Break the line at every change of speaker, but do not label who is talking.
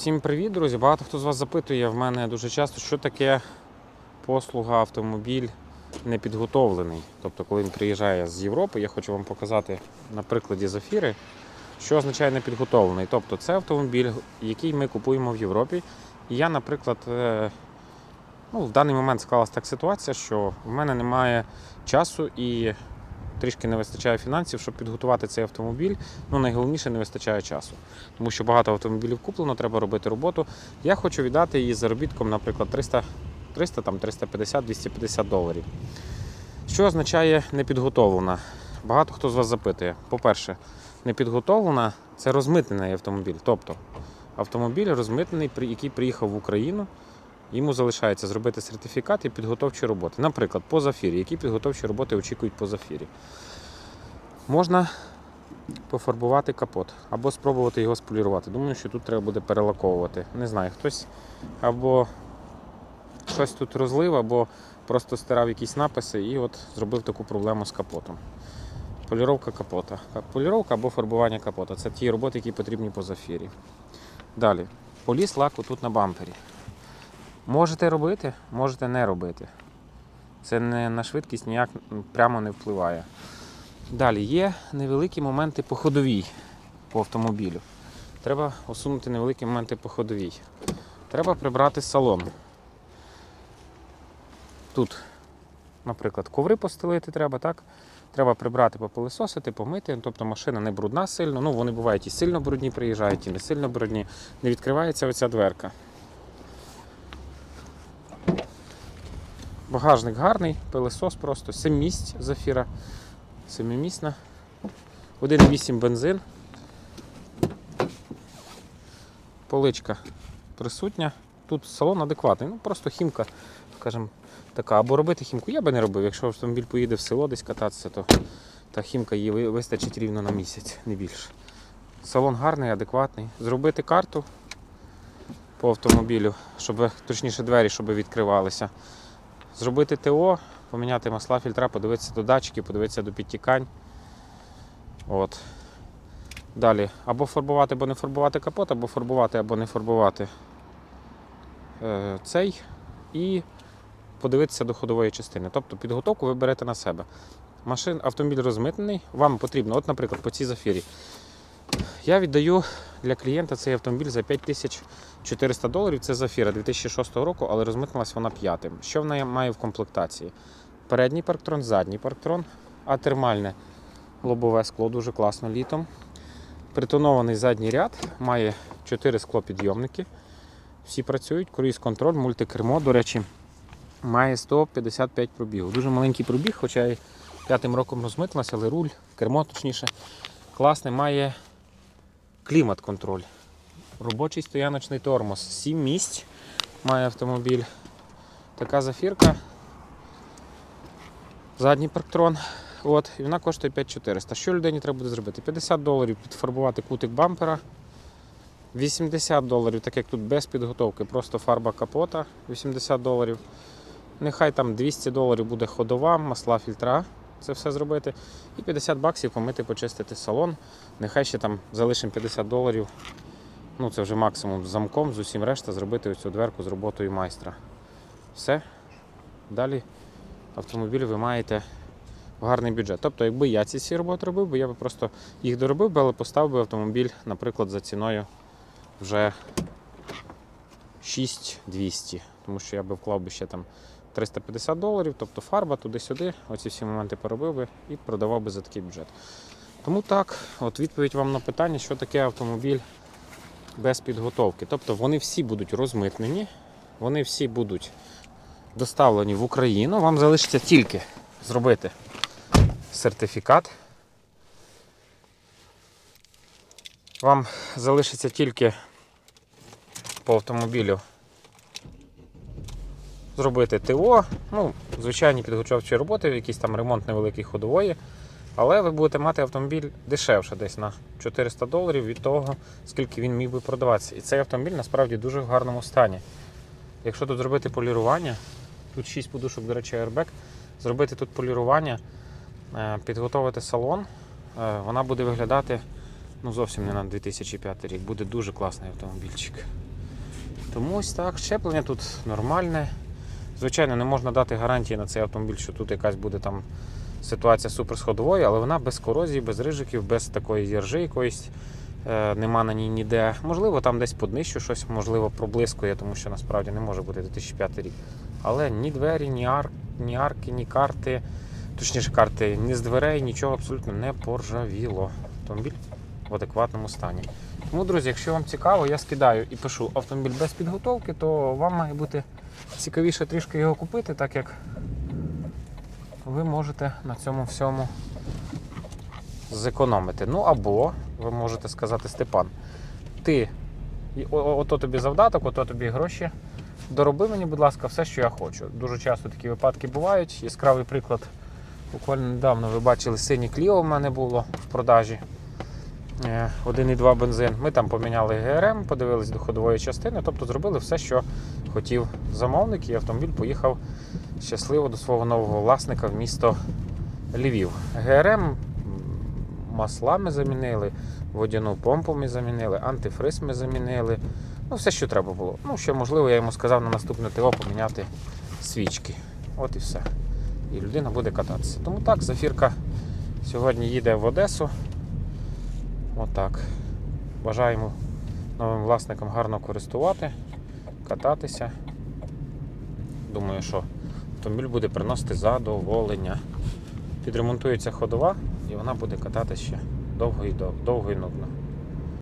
Всім привіт, друзі! Багато хто з вас запитує в мене дуже часто, що таке послуга автомобіль непідготовлений. Тобто, коли він приїжджає з Європи, я хочу вам показати на прикладі Зафіри, що означає непідготовлений. Тобто, це автомобіль, який ми купуємо в Європі. І я, наприклад, е, ну, в даний момент склалася так ситуація, що в мене немає часу і трішки не вистачає фінансів, щоб підготувати цей автомобіль. Ну, найголовніше не вистачає часу тому що багато автомобілів куплено, треба робити роботу. Я хочу віддати її заробітком, наприклад, 300, 300 там, 350, 250 доларів. Що означає непідготовлена? Багато хто з вас запитує. По-перше, непідготовлена це розмитнений автомобіль. Тобто автомобіль розмитнений, який приїхав в Україну. Йому залишається зробити сертифікат і підготовчі роботи. Наприклад, по зафірі. Які підготовчі роботи очікують по зафірі? Можна пофарбувати капот або спробувати його сполірувати. Думаю, що тут треба буде перелаковувати. Не знаю, хтось або щось тут розлив, або просто стирав якісь написи і от зробив таку проблему з капотом. Поліровка капота. Поліровка або фарбування капота. Це ті роботи, які потрібні по зафірі. Далі. Поліс лаку тут на бампері. Можете робити, можете не робити. Це не на швидкість ніяк прямо не впливає. Далі є невеликі моменти по ходовій по автомобілю. Треба усунути невеликі моменти по ходовій. Треба прибрати салон. Тут, наприклад, коври постелити треба, так? Треба прибрати, попилисосити, помити. Тобто машина не брудна сильно. Ну, вони бувають і сильно брудні приїжджають, і не сильно брудні. Не відкривається оця дверка. Багажник гарний, пилисос просто, 7 місць зафіра. Семимісна. 1,8 бензин. Поличка присутня. Тут салон адекватний. Ну просто хімка, скажімо, така. Або робити хімку я би не робив. Якщо автомобіль поїде в село десь кататися, то та хімка її вистачить рівно на місяць, не більше. Салон гарний, адекватний. Зробити карту по автомобілю, щоб точніше двері, щоб відкривалися. Зробити ТО, поміняти масла, фільтра, подивитися до датчиків, подивитися до підтікань. От. Далі, або фарбувати, або не фарбувати капот, або фарбувати, або не фарбувати е, цей. І подивитися до ходової частини. Тобто підготовку ви берете на себе. Машин, автомобіль розмитнений, вам потрібно, от, наприклад, по цій зафірі. Я віддаю для клієнта цей автомобіль за 5400 доларів. Це зафіра 2006 року, але розмитнилась вона п'ятим. Що вона має в комплектації? Передній парктрон, задній парктрон, а термальне лобове скло дуже класно літом. Притонований задній ряд, має 4 склопідйомники. Всі працюють, круїз контроль, мультикермо, до речі, має 155 пробігу. Дуже маленький пробіг, хоча і п'ятим роком розмитилася, але руль, кермо точніше, класне, має клімат-контроль. Робочий стояночний тормоз. 7 місць має автомобіль. Така зафірка. Задній парктрон. От, і вона коштує 5400. Що людині треба буде зробити? 50 доларів підфарбувати кутик бампера. 80 доларів, так як тут без підготовки, просто фарба капота 80 доларів. Нехай там 200 доларів буде ходова, масла фільтра. Це все зробити. І 50 баксів помити, почистити салон. Нехай ще там залишимо 50 доларів. Ну, це вже максимум з замком, з усім решта, зробити цю дверку з роботою майстра. Все. Далі автомобіль ви маєте гарний бюджет. Тобто, якби я ці всі роботи робив, би, я би просто їх доробив, би, але поставив би автомобіль, наприклад, за ціною вже 6200. Тому що я би вклав би ще там 350 доларів, тобто фарба туди-сюди, оці всі моменти поробив би і продавав би за такий бюджет. Тому так, от відповідь вам на питання, що таке автомобіль без підготовки. Тобто вони всі будуть розмитнені, вони всі будуть доставлені в Україну. Вам залишиться тільки зробити сертифікат. Вам залишиться тільки по автомобілю зробити ТО, ну, звичайні підготовчі роботи, якийсь там ремонт невеликий ходової. Але ви будете мати автомобіль дешевше, десь на 400 доларів від того, скільки він міг би продаватися. І цей автомобіль насправді дуже в гарному стані. Якщо тут зробити полірування, тут 6 подушок, до речі, airbag, зробити тут полірування, е, підготовити салон, е, вона буде виглядати ну, зовсім не на 2005 рік. Буде дуже класний автомобільчик. Тому ось так, щеплення тут нормальне. Звичайно, не можна дати гарантії на цей автомобіль, що тут якась буде там ситуація суперсходової, але вона без корозії, без рижиків, без такої іржи якоїсь. Е, нема на ній ніде. Можливо, там десь поднищу щось, можливо, проблискує, тому що насправді не може бути 2005 рік. Але ні двері, ні, ар... ні арки, ні карти, точніше карти, ні з дверей, нічого абсолютно не поржавіло. Автомобіль в адекватному стані. Тому, друзі, якщо вам цікаво, я скидаю і пишу автомобіль без підготовки, то вам має бути цікавіше трішки його купити, так як ви можете на цьому всьому зекономити. Ну або ви можете сказати, Степан, ти ото тобі завдаток, ото тобі гроші. Дороби мені, будь ласка, все, що я хочу. Дуже часто такі випадки бувають. Яскравий приклад. Буквально недавно ви бачили синє кліо в мене було в продажі. Е, 1,2 бензин. Ми там поміняли ГРМ, подивились до ходової частини, тобто зробили все, що хотів замовник, і автомобіль поїхав щасливо до свого нового власника в місто Львів. ГРМ масла ми замінили, водяну помпу ми замінили, антифриз ми замінили. Ну, все, що треба було. Ну, ще можливо, я йому сказав на наступне ТО поміняти свічки. От і все. І людина буде кататися. Тому так, Зафірка сьогодні їде в Одесу. Отак. Бажаємо новим власникам гарно користувати, кататися. Думаю, що автомобіль буде приносити задоволення. Підремонтується ходова і вона буде кататися ще довго і довго, довго і нудно.